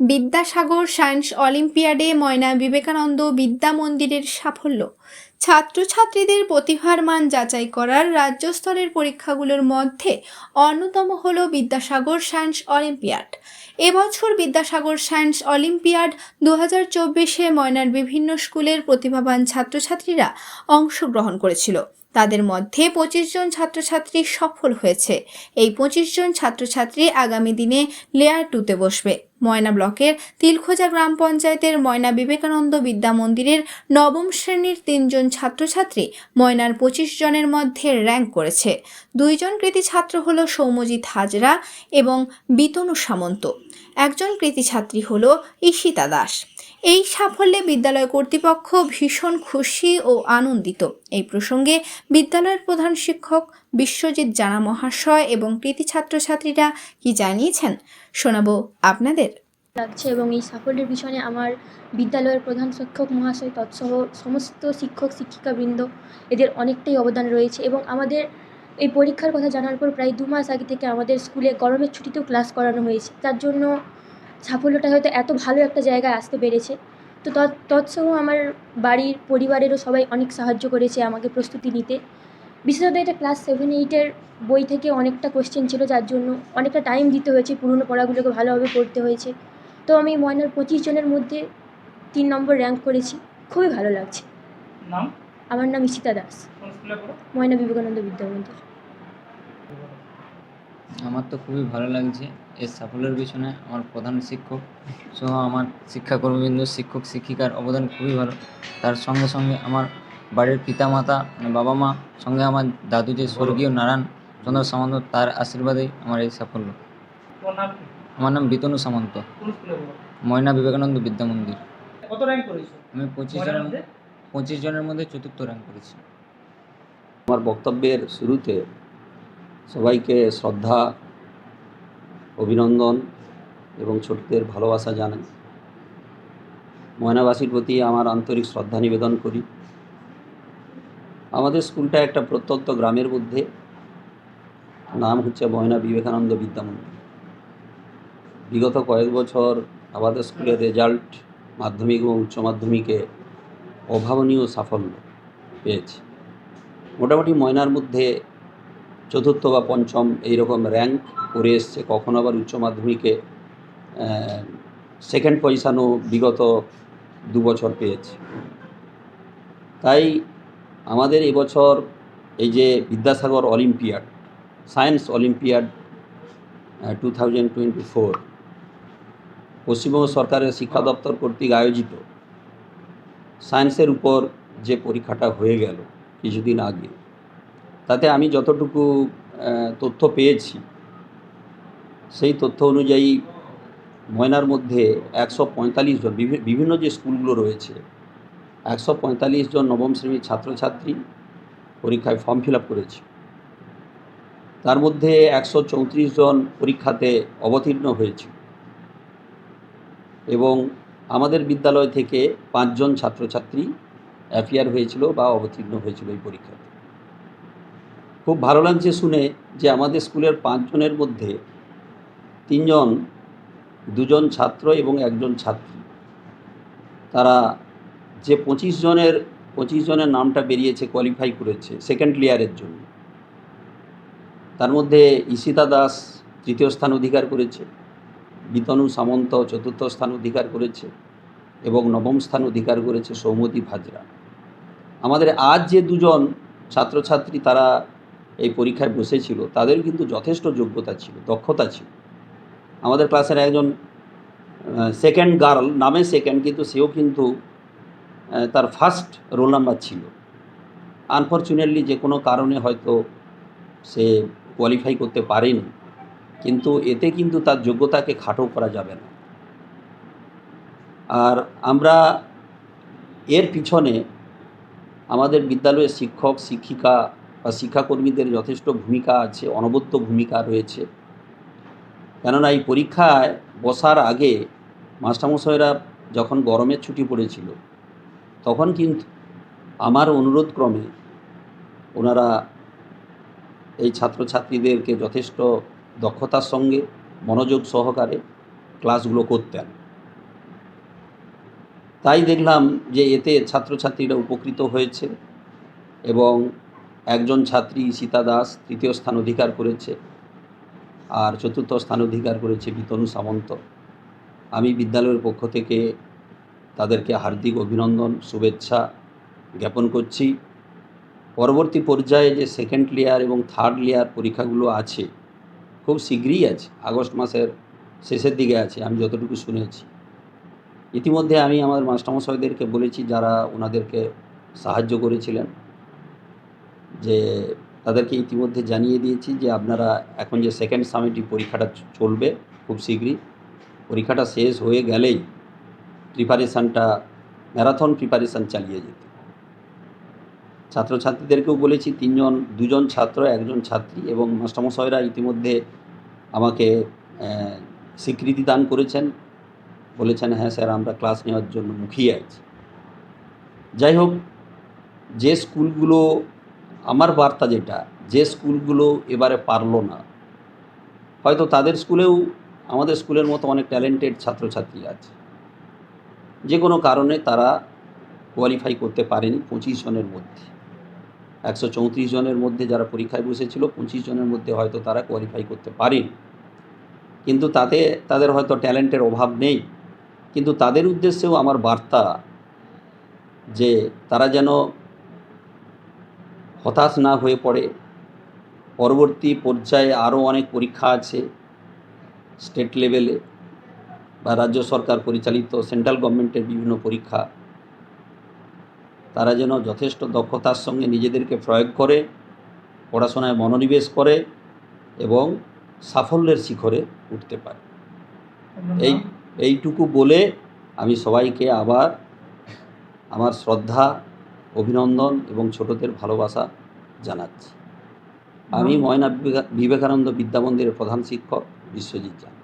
Vidyasagar science অলিম্পিয়াডে ময়না বিবেকানন্দ বিদ্যা মন্দিরের সাফল্য। ছাত্রছাত্রীদের প্রতিভার মান যাচাই করার রাজ্য স্তরের পরীক্ষাগুলোর মধ্যে অন্যতম হল বিদ্যাসাগর সায়েন্স অলিম্পিয়াড। এবছর বিদ্যাসাগর সায়েন্স অলিম্পিয়াড দু হাজার চব্বিশে ময়নার বিভিন্ন স্কুলের প্রতিভাবান ছাত্রছাত্রীরা অংশগ্রহণ করেছিল। তাদের মধ্যে পঁচিশ জন ছাত্রছাত্রী সফল হয়েছে। এই পঁচিশ জন ছাত্রছাত্রী আগামী দিনে লেয়ার টুতে বসবে। ময়না ব্লকের তিলখোজা গ্রাম পঞ্চায়েতের ময়না বিবেকানন্দ বিদ্যা মন্দিরের নবম শ্রেণির তিনজন ছাত্রছাত্রী ময়নার পঁচিশ জনের মধ্যে র্যাঙ্ক করেছে। দুইজন কৃতি ছাত্র হল সৌম্যজিৎ হাজরা এবং বিতনু সামন্ত। একজন কৃতি ছাত্রী হল ঈশিতা দাস। এই সাফল্যে বিদ্যালয় কর্তৃপক্ষ ভীষণ খুশি ও আনন্দিত। এই প্রসঙ্গে বিদ্যালয়ের প্রধান শিক্ষক বিশ্বজিৎ জানা মহাশয় এবং কৃতি ছাত্রছাত্রীরা কি জানিয়েছেন শোনাবো আপনাদের। লাগছে এবং এই সাফল্যের পিছনে আমার বিদ্যালয়ের প্রধান শিক্ষক মহাশয় তৎসহ সমস্ত শিক্ষক, শিক্ষিকাবৃন্দ, এদের অনেকটাই অবদান রয়েছে এবং আমাদের এই পরীক্ষার কথা জানার পর প্রায় দু মাস আগে থেকে আমাদের স্কুলে গরমের ছুটিতেও ক্লাস করানো হয়েছে। তার জন্য সাফল্যটা হয়তো এত ভালো একটা জায়গায় আসতে পেরেছে। তো তৎ তৎসহ আমার বাড়ির পরিবারেরও সবাই অনেক সাহায্য করেছে আমাকে প্রস্তুতি নিতে। বিশেষত এটা ক্লাস সেভেন এইটের বই থেকে অনেকটা কোশ্চেন ছিল যার জন্য অনেকটা টাইম দিতে হয়েছে পুরনো পড়াগুলোকে ভালোভাবে পড়তে হয়েছে। তো আমি ময়নার পঁচিশ জনের মধ্যে তিন নম্বর র্যাঙ্ক করেছি। খুবই ভালো লাগছে। নাম? আমার নাম ঈশিতা দাস। ময়না বিবেকানন্দ বিদ্যামন্দির। আমার তো খুবই ভালো লাগছে। এর সাফল্যের পিছনে আমার প্রধান শিক্ষক সহ আমার শিক্ষাকর্মীবৃন্দ শিক্ষক শিক্ষিকার অবদান খুবই ভালো। তার সঙ্গে সঙ্গে আমার বাড়ির পিতামাতা বাবা মা সঙ্গে আমার দাদু যে স্বর্গীয় নারায়ণ চন্দ্র সামন্ত তার আশীর্বাদেই আমার এই সাফল্য। আমার নাম বিতনু সামন্ত। কোন স্কুলে পড়ো? ময়না বিবেকানন্দ বিদ্যা মন্দির। কত র্যাঙ্ক করেছ? আমি পঁচিশ জনের মধ্যে? পঁচিশ জনের মধ্যে চতুর্থ র্যাঙ্ক করেছি। আমার বক্তব্যের শুরুতে সবাইকে শ্রদ্ধা, অভিনন্দন এবং ছোটদের ভালোবাসা জানাই। ময়নাবাসীর প্রতি আমার আন্তরিক শ্রদ্ধা নিবেদন করি। আমাদের স্কুলটা একটা প্রত্যন্ত গ্রামের মধ্যে। নাম হচ্ছে ময়না বিবেকানন্দ বিদ্যামন্দির। বিগত কয়েক বছর আমাদের স্কুলের রেজাল্ট মাধ্যমিক এবং উচ্চ মাধ্যমিকে অভাবনীয় সাফল্য পেয়েছে। মোটামুটি ময়নার মধ্যে চতুর্থ বা পঞ্চম এইরকম র্যাঙ্ক করে এসছে। কখনো আবার উচ্চ মাধ্যমিকে সেকেন্ড পজিশানও বিগত দু বছর পেয়েছে। তাই আমাদের এবছর এই যে Vidyasagar olympiad science olympiad two thousand twenty four Paschimbanga সরকারের শিক্ষা দপ্তর কর্তৃক আয়োজিত সায়েন্সের উপর যে পরীক্ষাটা হয়ে গেল কিছুদিন আগে তাতে আমি যতটুকু তথ্য পেয়েছি, সেই তথ্য অনুযায়ী ময়নার মধ্যে একশো পঁয়তাল্লিশ জন, বিভি- বিভিন্ন যে স্কুলগুলো রয়েছে, একশো পঁয়তাল্লিশ জন নবম শ্রেণির ছাত্রছাত্রী পরীক্ষায় ফর্ম ফিল আপ করেছে। তার মধ্যে একশো চৌত্রিশ জন পরীক্ষাতে অবতীর্ণ হয়েছে এবং আমাদের বিদ্যালয় থেকে পাঁচজন ছাত্রছাত্রী অ্যাফিয়ার হয়েছিল বা অবতীর্ণ হয়েছিল এই পরীক্ষাতে। খুব ভালো লাগছে শুনে যে আমাদের স্কুলের পাঁচজনের মধ্যে তিনজন, দুজন ছাত্র এবং একজন ছাত্রী। তারা যে পঁচিশ জনের পঁচিশ জনের নামটা বেরিয়েছে কোয়ালিফাই করেছে সেকেন্ড লেয়ারের জন্য। তার মধ্যে ঈশিতা দাস তৃতীয় স্থান অধিকার করেছে, বিতনু সামন্ত চতুর্থ স্থান অধিকার করেছে এবং নবম স্থান অধিকার করেছে সৌমতি ভাজরা। আমাদের আজ যে দুজন ছাত্রছাত্রী তারা এই পরীক্ষায় বসেছিল, তাদের কিন্তু যথেষ্ট যোগ্যতা ছিল, দক্ষতা ছিল। আমাদের ক্লাসের একজন সেকেন্ড গার্ল নামে সেকেন্ড কিন্তু সেও কিন্তু তার ফার্স্ট রোল নাম্বার ছিল। আনফর্চুনেটলি যে কোনো কারণে হয়তো সে কোয়ালিফাই করতে পারেনি, কিন্তু এতে কিন্তু তার যোগ্যতাকে খাটো করা যাবে না। আর আমরা এর পিছনে আমাদের বিদ্যালয়ের শিক্ষক, শিক্ষিকা বা শিক্ষাকর্মীদের যথেষ্ট ভূমিকা আছে, অনবদ্য ভূমিকা রয়েছে। কেননা এই পরীক্ষায় বসার আগে মাস্টারমশাইরা যখন গরমের ছুটি পড়েছিল, তখন কিন্তু আমার অনুরোধ ক্রমে ওনারা এই ছাত্রছাত্রীদেরকে যথেষ্ট দক্ষতার সঙ্গে, মনোযোগ সহকারে ক্লাসগুলো করতেন। তাই দেখলাম যে এতে ছাত্রছাত্রীরা উপকৃত হয়েছে এবং একজন ছাত্রী সীতা দাস তৃতীয় স্থান অধিকার করেছে আর চতুর্থ স্থান অধিকার করেছে বিতনু সামন্ত। আমি বিদ্যালয়ের পক্ষ থেকে তাদেরকে হার্দিক অভিনন্দন, শুভেচ্ছা জ্ঞাপন করছি। পরবর্তী পর্যায়ে যে সেকেন্ড লেয়ার এবং থার্ড লেয়ার পরীক্ষাগুলো আছে, খুব শীঘ্রই আছে, আগস্ট মাসের শেষের দিকে আছে, আমি যতটুকু শুনেছি। ইতিমধ্যে আমি আমার মাস্টারমশাইদেরকে বলেছি যারা ওনাদেরকে সাহায্য করেছিলেন। যে তাদেরকে ইতিমধ্যে জানিয়ে দিয়েছি যে আপনারা এখন যে সেকেন্ড সামিটি পরীক্ষাটা চলবে খুব শীঘ্রই। পরীক্ষাটা শেষ হয়ে গেলেই প্রিপারেশানটা ম্যারাথন প্রিপারেশান চালিয়ে যেতে ছাত্রছাত্রীদেরকেও বলেছি, তিনজন, দুজন ছাত্র, একজন ছাত্রী এবং মাস্টারমশাইরা ইতিমধ্যে আমাকে স্বীকৃতি দান করেছেন। বলেছেন হ্যাঁ স্যার, আমরা ক্লাস নেওয়ার জন্য মুখিয়ে আছি। যাই হোক, যে স্কুলগুলো আমার বার্তা যেটা, যে স্কুলগুলো এবারে পারল না, হয়তো তাদের স্কুলেও আমাদের স্কুলের মতো অনেক ট্যালেন্টেড ছাত্রছাত্রী আছে। যে কোনো কারণে তারা কোয়ালিফাই করতে পারেনি পঁচিশ জনের মধ্যে। একশো চৌত্রিশ জনের মধ্যে যারা পরীক্ষায় বসেছিল, পঁচিশ জনের মধ্যে হয়তো তারা কোয়ালিফাই করতে পারেনি। কিন্তু তাতে, তাদের হয়তো ট্যালেন্টের অভাব নেই। কিন্তু তাদের উদ্দেশ্যেও আমার বার্তা যে তারা যেন হতাশ না হয়ে পড়ে। পরবর্তী পর্যায়ে আরও অনেক পরীক্ষা আছে স্টেট লেভেলে বা রাজ্য সরকার পরিচালিত সেন্ট্রাল গভর্নমেন্টের বিভিন্ন পরীক্ষা। তারা যেন যথেষ্ট দক্ষতার সঙ্গে নিজেদেরকে প্রয়োগ করে পড়াশোনায় মনোনিবেশ করে এবং সাফল্যের শিখরে উঠতে পারে। এই এইটুকু বলে আমি সবাইকে আবার আমার শ্রদ্ধা অভিনন্দন এবং ছোটদের ভালোবাসা জানাচ্ছি। আমি ময়না বিবেকা- বিবেকানন্দ বিদ্যামন্দিরের প্রধান শিক্ষক বিশ্বজিৎ জানা।